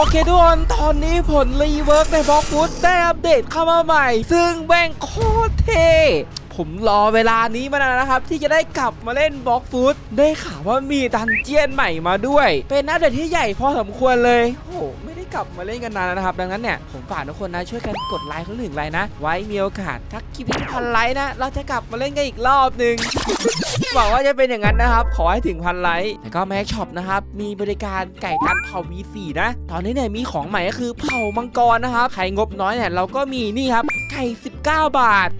โอเคทุกคนตอนนี้ผลรีเวิร์กในบล็อกฟุตได้อัปเดตเข้ามาใหม่ ซึ่งแบ่งโคตรเทผมรอเวลานี้มานานนะครับ ที่จะได้กลับมาเล่นบล็อกฟุตได้ข่าวว่ามีดันเจียนใหม่มาด้วย เป็นอัปเดตที่ใหญ่พอสมควรเลยโอ้โห กลับมาเล่นกันนานแล้วนะครับ ดังนั้นเนี่ยผมฝากทุกคนนะช่วยกันกดไลค์คนละหนึ่งไลค์นะ ไว้มีโอกาสทักคลิปที่พันไลค์นะ เราจะกลับมาเล่นกันอีกรอบหนึ่ง หวังว่าจะเป็นอย่างนั้นนะครับ ขอให้ถึงพันไลค์แล้วก็แม็กช็อปนะครับ มีบริการไก่ตันเผา V4 นะ ตอนนี้เนี่ยมีของใหม่ก็คือเผามังกรนะครับ ใครงบน้อยเนี่ยเราก็มีนี่ครับไก่ 19 บาท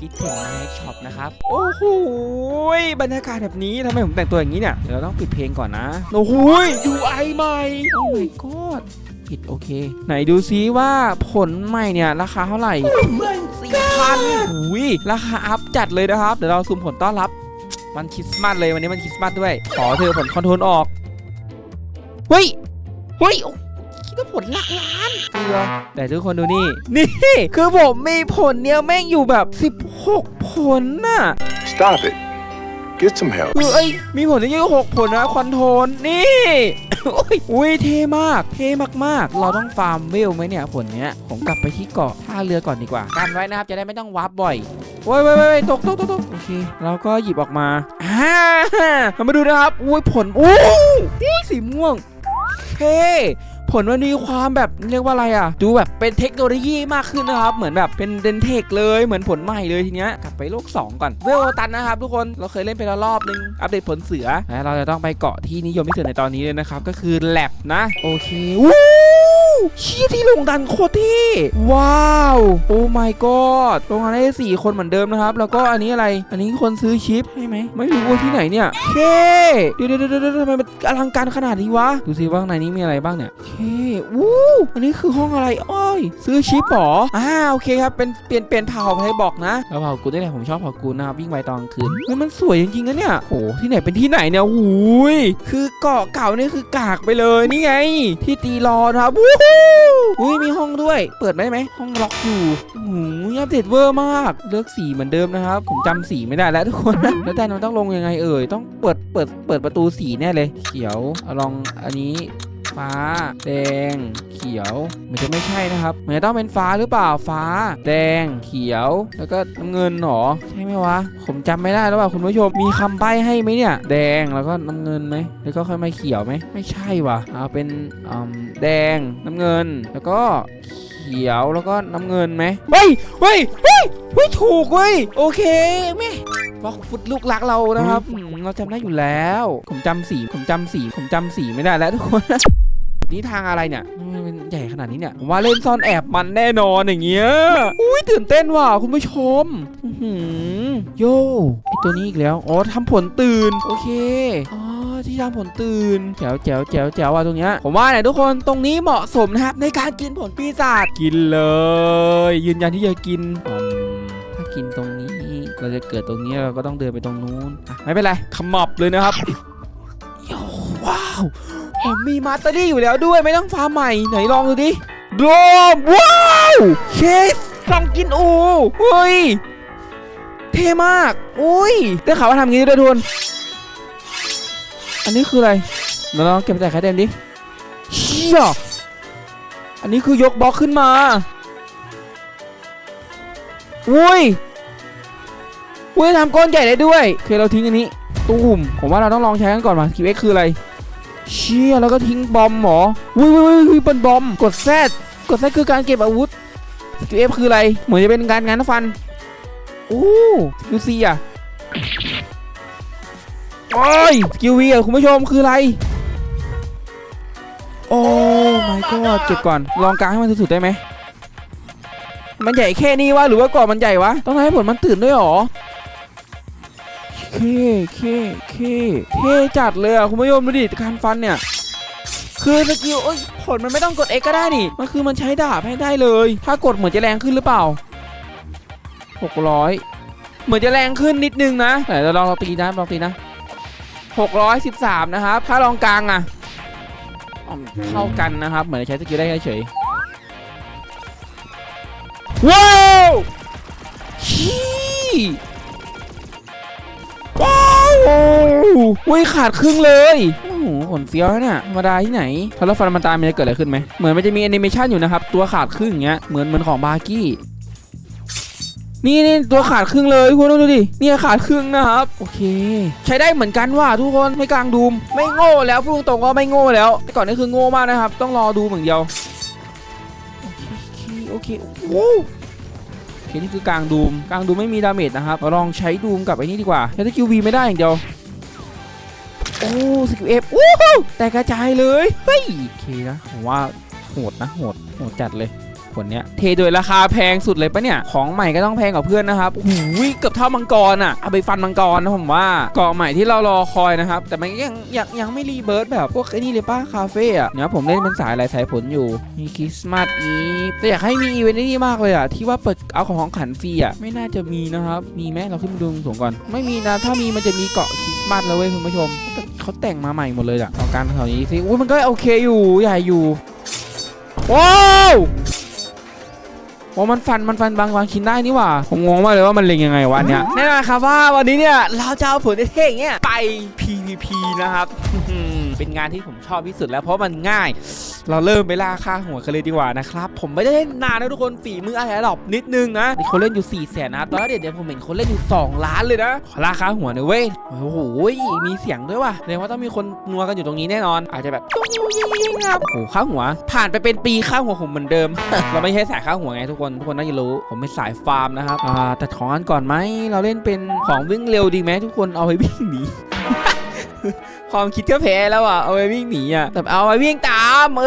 คิดถึงแม็กช็อปนะครับ โอ้โหยบรรยากาศแบบนี้ทำไมผมแต่งตัวอย่างนี้เนี่ย เดี๋ยวเราต้องปิดเพลงก่อนนะ โอ้โหย UI ใหม่ โอ้ my god ผิดโอเค ไหนดูซิว่าผลใหม่เนี่ย ราคาเท่าไหร่สี่พันอุ้ยราคาอัพจัดเลยนะครับ เดี๋ยวเราซูมผลต้อนรับวันคริสต์มาสเลยวันนี้มันคริสต์มาสด้วย ขอเธอะผลคอนโทรลออก เฮ้ย เฮ้ย โอ้คิดว่าผลหลักล้านเกลือแต่ทุกคนดูนี่ นี่ คือผมมีผลเนี่ยแม่งอยู่แบบ 16 ผลน่ะ Stop it. Get some help. คือเอ้ยมีผลที่ยี่หกผลนะคอนโทรลนี่อุ้ยอุ้ยเท่มาก เท่มากๆ เราต้องฟาร์มเวลไหมเนี่ยผลเนี้ยผมกลับไปที่เกาะท่าเรือก่อนดีกว่ากันไว้นะครับจะได้ไม่ต้องวาร์ปบ่อยโว้ยโว้ยโว้ยตกตกตกตกโอเคเราก็หยิบออกมาอ่าเรามาดูนะครับอุ้ยผลอู้อุ้ยสีม่วงเท่ ผลมันมีความแบบเรียกว่าอะไรอะ ดูแบบเป็นเทคโนโลยีมากขึ้นนะครับ เหมือนแบบเป็นเดนเทคเลยเหมือนผลใหม่เลยทีเนี้ยกลับไปโลก 2 ก่อนเวลตันนะครับทุกคนเราเคยเล่นไปแล้วรอบนึงอัปเดตผลเสือเราจะต้องไปเกาะที่นิยมที่สุดในตอนนี้เลยนะครับก็คือแลบนะโอเควู้ เชี่ยที่ลงดันโคตรเท่ว้าว โอ้ my god ลงดันได้สี่คนเหมือนเดิมนะครับ แล้วก็อันนี้อะไร อันนี้คนซื้อชิปใช่ไหม ไม่รู้ว่าที่ไหนเนี่ยเท่เดี๋ยวเดี๋ยวเดี๋ยวเดี๋ยวทำไมมันอลังการขนาดนี้วะ ดูสิว่าข้างในนี้มีอะไรบ้างเนี่ยเท่วู้อันนี้คือห้องอะไรอ้อย ซื้อชิปหรออ่าโอเคครับ เป็นเปลี่ยนเปลี่ยนเผ่าให้บอกนะแล้วเผ่ากูได้แหละผมชอบเผ่ากูนะครับวิ่งไวตอนกลางคืนเฮ้ยมันสวยจริงๆนะเนี่ยโอ้ที่ไหนเป็นที่ไหนเนี่ยหูยคือเกาะเก่านี่คือกากไปเลยนี่ไง ที่ตีรอนะครับวู้ฮู้อุ้ยมีห้องด้วย เปิดได้ไหมห้องล็อกอยู่หูยอัปเดตเวอร์มาก เลือกสีเหมือนเดิมนะครับ ผมจำสีไม่ได้แล้วทุกคนแล้วแต่มันต้องลงยังไงเอ่ย ต้องเปิดเปิดเปิดประตูสีแน่เลย เขียวเอาลองอันนี้ ฟ้า แดง เขียว มันจะไม่ใช่นะครับ มันจะต้องเป็นฟ้าหรือเปล่าฟ้า แดง เขียว แล้วก็น้ำเงินหรอ ใช่ไหมวะ ผมจำไม่ได้แล้วว่ะคุณผู้ชมมีคำใบ้ให้ไหมเนี่ย แดงแล้วก็น้ำเงินไหมแล้วก็ค่อยมาเขียวไหมไม่ใช่วะเอาเป็นแดงน้ำเงินแล้วก็เขียวแล้วก็น้ำเงินไหมเฮ้ยเฮ้ยเฮ้ยเฮ้ยถูกเว้ยโอเคแม่บล็อกฟุตลูกรักเรานะครับ เราจำได้อยู่แล้ว ผมจำสี ผมจำสี ผมจำสีไม่ได้แล้วทุกคน นี่ทางอะไรเนี่ยมันใหญ่ขนาดนี้เนี่ยว่าเล่นซ่อนแอบมันแน่นอนอย่างเงี้ยอุ้ยตื่นเต้นว่ะคุณผู้ชมหือโย่ไอตัวนี้อีกแล้วอ๋อทำผลตื่นโอเคอ๋อที่ทำผลตื่นแจ๋วแจ๋วแจ๋วแจ๋วว่ะตรงเนี้ยผมว่าเนี่ยทุกคนตรงนี้เหมาะสมนะครับในการกินผลปีศาจกินเลย ยืนยันที่จะกินถ้ากินตรงนี้เราจะเกิดตรงนี้เราก็ต้องเดินไปตรงนู้นไม่เป็นไรขมับเลยนะครับโย่ว้าว ผมมีมาสเตอรี่อยู่แล้วด้วยไม่ต้องฟาร์มใหม่ไหนลองดูดิโดมว้าวเคสลองกินอูเฮ้ยเท่มากอุ้ยได้ข่าวว่าทำงี้ด้วยทุนอันนี้คืออะไรเราลองเก็บไปแต่ไข่เต็มดิเชี่ยอันนี้คือยกบล็อกขึ้นมาอุ้ยอุ้ยทำก้อนใหญ่ได้ด้วยโอเคเราทิ้งอันนี้ตู้มผมว่าเราต้องลองใช้กันก่อนมาคิวเอ็กคืออะไร เชี่ยแล้วก็ทิ้งบอมหรอวุ้ยวุ้ยวุ้ยวุ้ยเป็นบอม กดแซดกดแซดคือการเก็บอาวุธสกิลเอฟคืออะไร เหมือนจะเป็นการงานฟันโอ้สกิลซีอะโอ้ยสกิลวีอะคุณผู้ชมคืออะไร โอ้ my god เก็บก่อน ลองกางให้มันสุดๆได้ไหมมันใหญ่แค่นี้วะหรือว่าก่อนมันใหญ่วะ ต้องให้ผลมันตื่นด้วยหรอ เคเคเคเท่จัดเลยอะคุณผู้ชมดูดิการฟันเนี่ย คือสกิลเอ้ยผลมันไม่ต้องกด X ก็ได้นี่ มันคือมันใช้ดาบให้ได้เลย ถ้ากดเหมือนจะแรงขึ้นหรือเปล่า 600 เหมือนจะแรงขึ้นนิดนึงนะแต่เราลองเราตีนะลองตีนะ 613 นะครับ ถ้าลองกลางอะเท่ากันนะครับ เหมือนใช้สกิลได้เฉยว้าวชี้ว้าว อุ้ยขาดครึ่งเลยโอ้โหผลเฟี้ยวนะเนี่ยธรรมดาที่ไหนถ้าเราฟันมันตายมันจะเกิดอะไรขึ้นไหมเหมือนมันจะมีแอนิเมชันอยู่นะครับ ตัวขาดครึ่งอย่างเงี้ยเหมือนเหมือนของบาร์กี้นี่นี่ตัวขาดครึ่งเลยทุกคนดูดิเนี่ยขาดครึ่งนะครับ โอเค ใช้ได้เหมือนกันว่ะทุกคนไม่กลางดูม ไม่โง่แล้วพูดตรงๆก็ไม่โง่แล้ว แต่ก่อนนี่คือโง่มากนะครับ ต้องรอดูเหมือนเดียว โอเคโอเคโอ้ เคนี่คือกลางดูมกลางดูมไม่มีดาเมจนะครับเราลองใช้ดูมกับไอ้นี่ดีกว่าใช้สกิลวีไม่ได้อย่างเดียวโอ้สกิลเอฟโอ้โหแต่กระจายเลยเฮ้ยโอเคนะผมว่าโหดนะโหดโหดจัดเลย คนเนี้ยเทโดยราคาแพงสุดเลยปะเนี่ย ของใหม่ก็ต้องแพงกว่าเพื่อนนะครับโอ้โหเกือบเท่ามังกรอะเอาไปฟันมังกรนะผมว่าเกาะใหม่ที่เรารอคอยนะครับ แต่มันยังยังยังไม่รีเบิร์ดแบบพวกไอ้นี่เลยป้าคาเฟ่อะเนี่ยผมเล่นเป็นสายอะไรสายผลอยู่ มีคริสต์มาสอีฟแต่อยากให้มีอีเวนต์นี่มากเลยอะที่ว่าเปิดเอาของของขันฟรีอะไม่น่าจะมีนะครับมีไหมเราขึ้นมาดูสูงก่อน ไม่มีนะถ้ามีมันจะมีเกาะคริสต์มาสแล้วเว้ยคุณผู้ชมแต่เขาแต่งมาใหม่หมดเลยอะเอาการแถวนี้สิอุ้ยมันก็โอเคอยู่ใหญ่อยู่ว้าว อ้มันฟันมันฟันบางวางคินได้นี่หว่า ผมงงมากเลยว่ามันเล็งยังไงวะอันเนี้ย แน่นอนครับว่าวันนี้เนี่ยเราจะเอาผลเท่ๆอย่างเงี้ยไป PVP นะครับเป็นงานที่ผมชอบที่สุดแล้วเพราะมันง่าย เราเริ่มไปล่าค่าหัวกันเลยดีกว่านะครับผมไม่ได้เล่นนานนะทุกคนฝีมืออะไรหรอกนิดนึงนะมีคนเล่นอยู่4ี่แสนนะตอนแรกเดี๋ยวผมเห็นคนเล่นอยู่ 2 ล้านเลยนะขอล่าค่าหัวหน่อยเว้ยโอ้โหมีเสียงด้วยว่ะแสดงว่าต้องมีคนนัวกันอยู่ตรงนี้แน่นอน อาจจะแบบตุ้งยิงยิงครับโอ้โหค่าหัว ผ่านไปเป็นปีค่าหัวผมเหมือนเดิม เราไม่ใช่สายค่าหัวไงทุกคนทุกคนน่าจะรู้ผมเป็นสายฟาร์มนะครับอ่าแต่ของอันก่อนไหมเราเล่นเป็นของวิ่งเร็วดีไหมทุกคนเอาไปวิ่งหนี ความคิดก็แพ้แล้วอะ เอาไปวิ่งหนีอะ แต่เอาไปวิ่งตาม เอ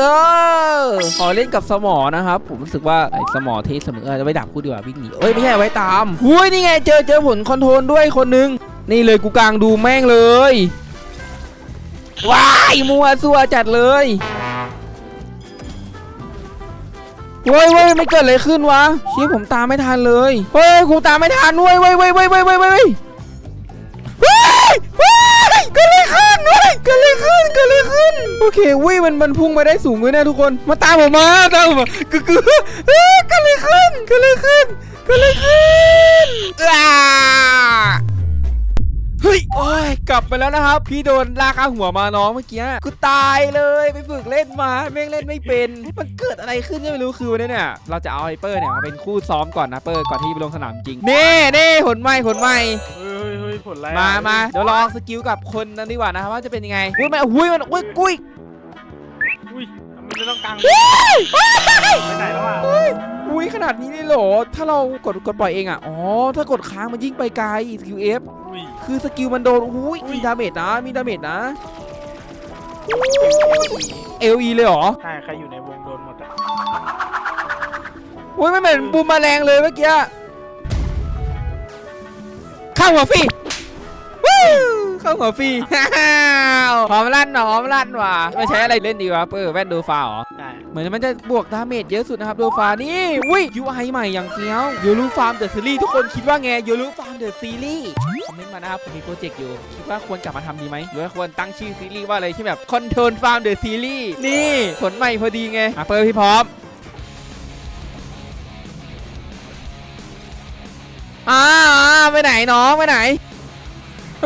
อ ขอเล่นกับสมอนะครับ ผมรู้สึกว่าไอ้สมอเทสเสมอเออจะไปดับกูดีกว่าวิ่งหนี เอ้ยไม่ใช่ไว้ตามหุ้ยนี่ไงเจอเจอผลคอนโทรลด้วยคนนึง นี่เลยกูกลางดูแม่งเลย ว้ายมัวซัวจัดเลยเว้ยเว้ยไม่เกิดอะไรขึ้นวะชี่ยผมตามไม่ทันเลย เฮ้ยกูตามไม่ทันเว้ยเว้ยเว้ยเว้ยเว้ยเว้ย เกิดอะไรขึ้นเกิดอะไรขึ้น โอเควิมันมันพุ่งมาได้สูงเลยนะทุกคน มาตามผมมาตามผมมากึกกึกเกิดอะไรขึ้นเกิดอะไรขึ้นเกิดอะไรขึ้นอ้า ฮ้ยโอ้ยกลับไปแล้วนะครับ พี่โดนลากข้าหัวมาน้องเมื่อกี้กูตายเลยไปฝึกเล่นมาแม่งเล่นไม่เป็น มันเกิดอะไรขึ้นก็ไม่รู้คือวันนี้เนี่ยเราจะเอาไฮเปอร์เนี่ยมาเป็นคู่ซ้อมก่อนนะเปอร์ก่อนที่ไปลงสนามจริงเน่เน่ผลใหม่ผลใหม่เฮ้ยเฮ้ยผลอะไรมามาเดี๋ยวลองสกิลกับคนนั้นดีกว่านะครับว่าจะเป็นยังไงอุ้ยมันอุ้ยมันอุ้ยกุ้ยอุ้ยมันจะต้องกลางไปไหนแล้วอะ ยขนาดนี้เลยเหรอ ถ้าเรากดกดปล่อยเองอะ อ๋อ ถ้ากดค้างมันยิ่งไปไกลสกิลเอฟอุ้ยคือสกิลมันโดนอุ้ยมีดาเมจนะ มีดาเมจนะเอลีเลยเหรอใช่ใครอยู่ในวงโดนหมดอะอุ้ยไม่เหมือนบูมแมลงเลยเมื่อกี้ข้างหัวฟรีวู้ข้างหัวฟรีหอมลั่นหอมลั่นว่ะไม่ใช้อะไรเล่นดีวะเปอร์แว่นดูฟ้าเหรอใช่ เหมือนมันจะบวกดาเมจเยอะสุดนะครับโดฟานี่อุ้ยยูไอใหม่อย่างเฟี้ยวยูรูฟาร์มเดอะซีรีส์ทุกคนคิดว่าไงยูรูฟาร์มเดอะซีรีส์คอมเมนต์มานะครับผมมีโปรเจกต์อยู่ คิดว่าควรกลับมาทำดีไหมหรือว่าควรตั้งชื่อซีรีส์ว่าอะไรที่แบบคอนโทรลฟาร์มเดอะซีรีส์นี่ผลใหม่พอดีไงอะเปิดพี่พร้อมอ่าไปไหนน้องไปไหน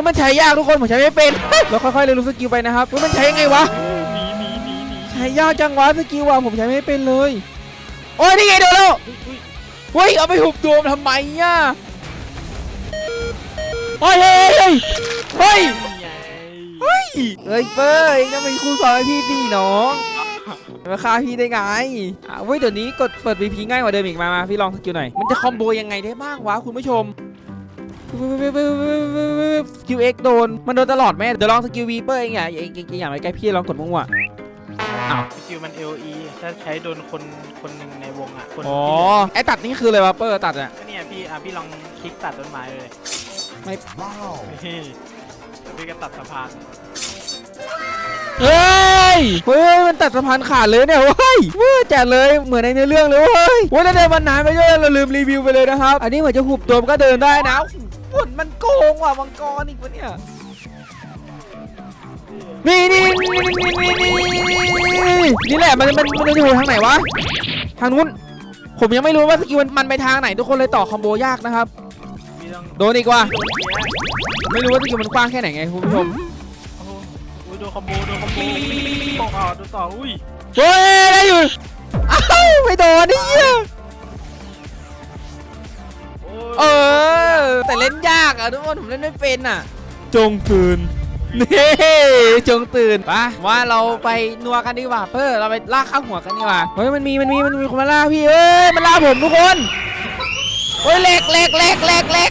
มันใช้ยากทุกคนผมใช้ไม่เป็นเราค่อยๆเรียนรู้สกิลไปนะครับว่ามันใช้ยังไงวะ หนีหนีใช้ยากจังวะสกิลว่ะผมใช้ไม่เป็นเลย โอ้ยนี่ไงโดนแล้วเฮ้ยเอาไปหุบตัวมันทำไมอะโอ้ยเฮ้ยเฮ้ยเฮ้ยเฮ้ยเฮ้ยเป้ยเองต้องเป็นครูสอนให้พี่สิน้องมาฆ่าพี่ได้ไงอะเว้ยเดี๋ยวนี้กดเปิด VP ง่ายกว่าเดิมอีกมามาพี่ลองสกิลหน่อย มันจะคอมโบยังไงได้บ้างวะคุณผู้ชมสกิลเอ็กโดน มันโดนตลอดไหมเดี๋ยวลองสกิลวีเปอร์เองอะเองเองอย่างไรใกล้พี่ลองกดมั่วๆ อ้าว สกิลมัน LE ถ้าใช้โดนคนคนหนึ่งในวงอะ คนอ๋อ ที่เหลืไอตัดนี่คืออะไรวะเปอร์ตัดอะก็เนี่ยพี่อะพี่ลองคลิกตัดต้นไม้เลยไม่นี่แล้วพี่ก็ตัดสะพานเฮ้ย เฮ้ย มันตัดสะพานขาดเลยเนี่ยเว้ยเว้ยจัดเลย เหมือนในเนื้อเรื่องเลยเว้ยเว้ยแล้วเดินมันนานไปด้วยเราลืมรีวิวไปเลยนะครับ อันนี้เหมือนจะหุบตัวมันก็เดินได้นะฝนมันโกงว่ะมังกรอีกวะเนี่ย นี่นี่นี่นี่นี่นี่นี่แหละมันมันมันจะอยู่ทางไหนวะทางนู้นผมยังไม่รู้ว่าสกิลมันมันไปทางไหนทุกคนเลยต่อคอมโบยากนะครับพี่ต้องโดนอีกว่ะไม่รู้ว่าสกิลมันกว้างแค่ไหนไงคุณผู้ชมโอ้โหอุ้ยโดนคอมโบโดนคอมโบบอกอะดูต่ออุ้ยเฮ้ยได้อยู่อ้าวไม่โดนนี่โยเออ แต่เล่นยากอะทุกคนผมเล่นไม่เป็นอะ จงตื่น นี่จงตื่นปะว่าเราไปนัวกันดีกว่าเพื่อเราไปล่าข้างหัวกันดีกว่าเฮ้ยมันมีมันมีมันมีคนมาล่าพี่เอ้ยมันล่าผมทุกคนเฮ้ยเหล็กเหล็กเหล็กเหล็กเหล็ก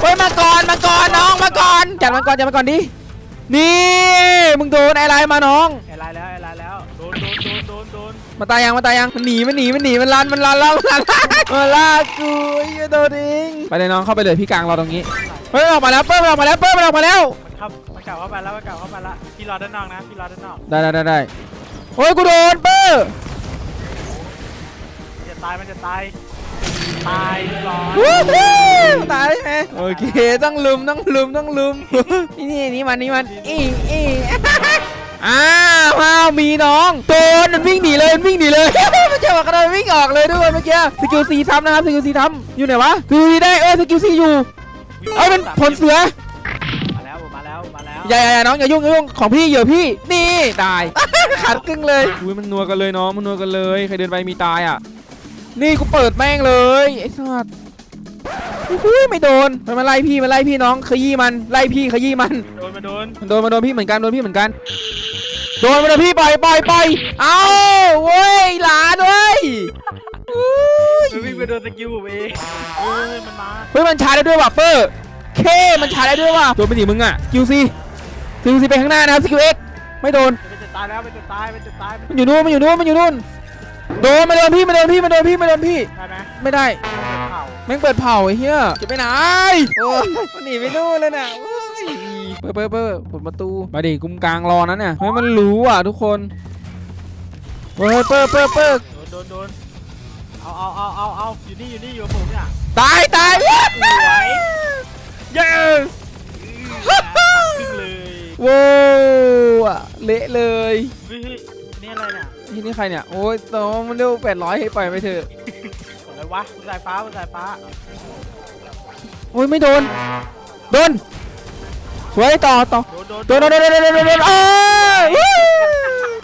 เฮ้ยมาก่อนมาก่อนน้องมาก่อนจัดมันก่อนจัดมันก่อนดินี่มึงโดนอะไรมาน้องไอ้ไรแล้วไอ้ไรแล้วโดนโดนโดนโดนโดนมาตายยังมาตายยังมันหนีมันหนีมันหนีมันลันมันลันแล้วมันลันมาล่ากูไอ้เหี้ยโดนเองไปเลยน้องเข้าไปเลยพี่กลางรอตรงนี้เฮ้ยมันออกมาแล้วเปิ้ลมันออกมาแล้วเปิ้ลมันออกมาแล้ว มันเข้ามันกลับเข้าไปแล้วมันกลับเข้าไปแล้วพี่รอด้านนอกนะพี่รอด้านนอกได้ได้ได้ได้โอ้ยกูโดนเปิ้ลมันจะตายมันจะตายตายเรียบร้อยวู้ฮู้ตายใช่ไหมโอเคต้องลุมต้องลุมต้องลุม นี่นี่นี่มันนี่มันอีอีอ้าวว้าวมีน้องโดนมันวิ่งหนีเลยมันวิ่งหนีเลยมันจะบอกกระโดดวิ่งออกเลยด้วยเมื่อกี้สกิลซีทำนะครับสกิลซีทำอยู่ไหนวะสกิลซีได้เออสกิลซีอยู่เอ้ยมันผลเสือ อย่าอย่าอย่าน้องอย่ายุ่งอย่ายุ่งของพี่เหยื่อพี่นี่ตาย ขาดครึ่งเลยอุ้ยมันนัวกันเลยน้องมันนัวกันเลยใครเดินไปมีตายอะ นี่กูเปิดแม่งเลยไอ้สัสอุ้ยไม่โดนมันมาไล่พี่มาไล่พี่น้องขยี้มันไล่พี่ขยี้มันโดนมาโดนมันโดนมาโดนพี่เหมือนกันโดนพี่เหมือนกันโดนมาโดนพี่ปล่อยปล่อยปล่อยเอาเว้ยหลานเว้ยอุ้ยมันวิ่งไปโดนสกิลผมเองเฮ้ยมันมาเฮ้ยมันชาร์จได้ด้วยว่ะเปอร์เคมันชาร์จได้ด้วยว่ะโดนไปหนีมึงอะคิวซี คิวซีไปข้างหน้านะครับสกิลเอ็กไม่โดนมันจะตายแล้วมันจะตายมันจะตายมันมันอยู่นู่นมันอยู่นู่นมันอยู่นู่นโดนมาโดนพี่มาโดนพี่มาโดนพี่มาโดนพี่ได้ไหมไม่ได้เผาแม่งเปิดเผาไอ้เหี้ยจะไปไหนโอ้ยมันหนีไปนู่นเลยน่ะโอ้ยเปิดเปิดเปิดเปิดประตูมาดิกุมกลางรอนั้นเนี่ยเฮ้ยมันรู้อะทุกคนเฮ้ยเปิดเปิดเปิดโดนโดนโดนเอาเอาเอาเอาเอาอยู่นี่อยู่นี่อยู่กับผมเนี่ยตายตายสวยเย้ขึ้นเลย ว้าวอะเละเลยเฮ้ยเฮ้ยนี่อะไรเนี่ยที่นี่ใครเนี่ย โอ้ยตองมันเร็วแปดร้อยให้ปล่อยไปเถอะอะไรวะสายฟ้าสายฟ้า โอ้ยไม่โดน โดนสวยต่อต่อโดนโดนโดนโดนโดนโดนโดนโดนอ้าว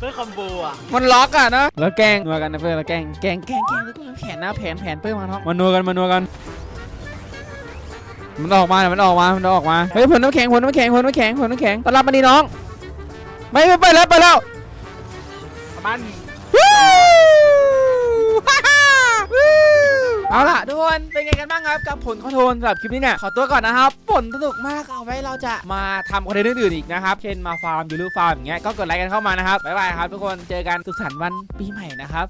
เพื่อคอมโบอะ มันล็อกอะนะ แล้วแกล้งนัวกันนะเพื่อนแล้วแกล้งแกล้งแกล้งแกล้งแล้วก็แขนหน้าแผนแผนเพื่อนมาเนาะมานัวกันมานัวกัน มันออกมาเดี๋ยวมันออกมา มันออกมา เฮ้ยผลน้ำแข็งผลน้ำแข็งผลน้ำแข็งผลน้ำแข็งต้อนรับมาดีน้อง ไม่ไม่ไปแล้วไปแล้วมันวู้ฮ่าฮ่าวู้เอาล่ะทุกคนเป็นไงกันบ้างครับกับผลคอนโทรลสำหรับคลิปนี้เนี่ยขอตัวก่อนนะครับผลสนุกมากเอาไว้เราจะมาทำคอนเทนต์อื่นๆอีกนะครับเช่นมาฟาร์มยูรูฟาร์มอย่างเงี้ยก็กดไลค์กันเข้ามานะครับบ๊ายบายครับทุกคนเจอกันสุขสันต์วันปีใหม่นะครับ